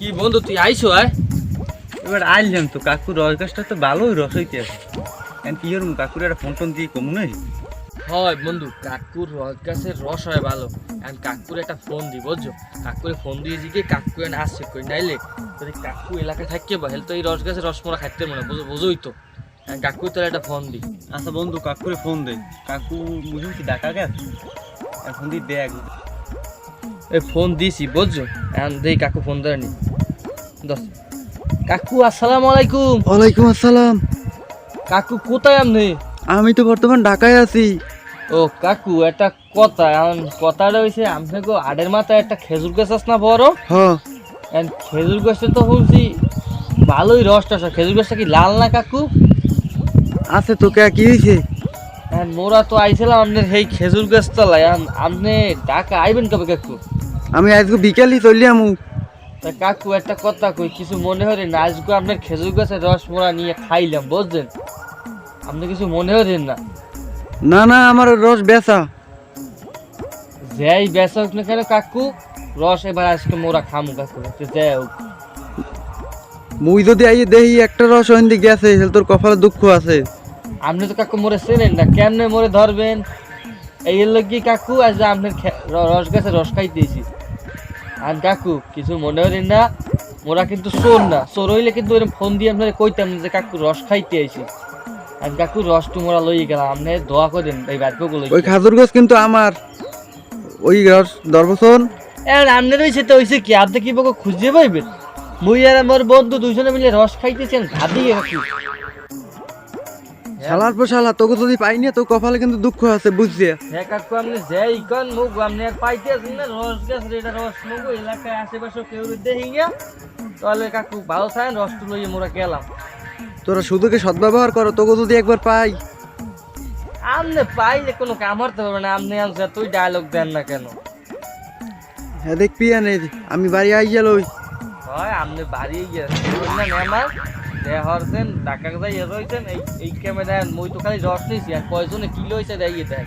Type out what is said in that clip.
কি বন্ধু তুই আইসো আয়। এবার আইলাম তো কাকুর রস গাছটা তো ভালোই রস হইতে আছে। এখন কি হরম কাকুর একটা ফোন টোন দিয়ে কমু নাই? হয় বন্ধু কাকুর রস গাছের রস হয় ভালো। এখন কাকুর একটা ফোন দিই বুঝছ? কাকুরে ফোন দিয়ে জিগে কাকু এনে আসছে কই নাইলে যদি কাকু এলাকায় থাকতে বা তো এই রস গাছের রস মোরা খাইতে মনে বুঝো বুঝোই তো। এখন কাকু তোর একটা ফোন দি। আচ্ছা বন্ধু কাকুরে ফোন দে। কাকু বুঝুন কি ডাকা গেছ? এখন দিয়ে দেখ। এই ফোন দিছি বুঝছ? এখন দেই কাকু ফোন ধরে নি। দশ। কাকু আসসালামু আলাইকুম। ওয়ালাইকুম আসসালাম। কাকু কোথায় আপনি? আমি তো বর্তমান ঢাকায় আছি। ও কাকু একটা কথা কথাটা হয়েছে আপনাকে আডের মাথায় একটা খেজুর গাছ আছে না বড়? হ্যাঁ খেজুর গাছটা তো শুনছি ভালোই রস টস খেজুর গাছটা কি লাল না কাকু? আছে তোকে কি হয়েছে মোরা তো আইছিলাম আপনার সেই খেজুর গাছ তলায় আপনি টাকা আইবেন কবে কাকু? আমি আজকে বিকালই চলি আমু। তা কাকু একটা কথা কই কিছু মনে হয় না? আজকে আপনার খেজুর গাছের রস মোরা নিয়ে খাইলাম বুঝছেন আপনি কিছু মনে হয় না? না না আমার রস বেচা। যাই বেচা হোক না কেন কাকু রস এবার আজকে মোরা খামু কাকু তো যাই হোক। মুই যদি আই দেখি একটা রস ওইন গেছে তাহলে তোর কপালে দুঃখ আছে। আপনি তো কাকু মোরে চেনেন না কেমনে মোরে ধরবেন? এই হলো কি কাকু আজ আপনার রস গাছে রস খাইতেছি। আর কাকু কিছু মনে করেন না মোরা কিন্তু চোর না। চোর হইলে কিন্তু ফোন দিয়ে আপনার কইতাম যে কাকু রস খাইতে আইছি। আর কাকু রস তো মোরা লই গেলাম আপনি দোয়া করেন এই বাক্যগুলো ওই খাজুর গাছ কিন্তু আমার। ওই রস দর্বসন আর আপনার ওই তো হইছে কি? আপনি কি বকো খুঁজে পাইবেন? মুই আর আমার বন্ধু দুইজনে মিলে রস খাইতেছেন ভাবি কাকু শালার পর শালা তোকে যদি পাই না তোর কপালে কিন্তু দুঃখ আছে বুঝছি। হ্যাঁ কাকু আপনি যাই কন মুখ আপনি আর পাইতে আছেন না রস গাছ রেডা রস মুখ এলাকায় আশেপাশে কেউ দেখি গিয়া তাহলে কাকু ভালো থাকেন রস তো লইয়ে মোরা গেলাম। তোরা শুধুকে সদ্ব্যবহার করো? তোকে যদি একবার পাই। আপনি পাইলে কোনো কাম হতে পারবে না আপনি আনছে তুই ডায়লগ দেন না কেন। হ্যাঁ দেখ দেখবি আমি বাড়ি আই গেল হয় আপনি বাড়ি না আমার দেহ হরছেন টাকা যাই, এ রইছেন এই এই ক্যামেরা মই তো খালি রস নিয়েছি আর কয়জনে কি লইছে দেয় দেখ।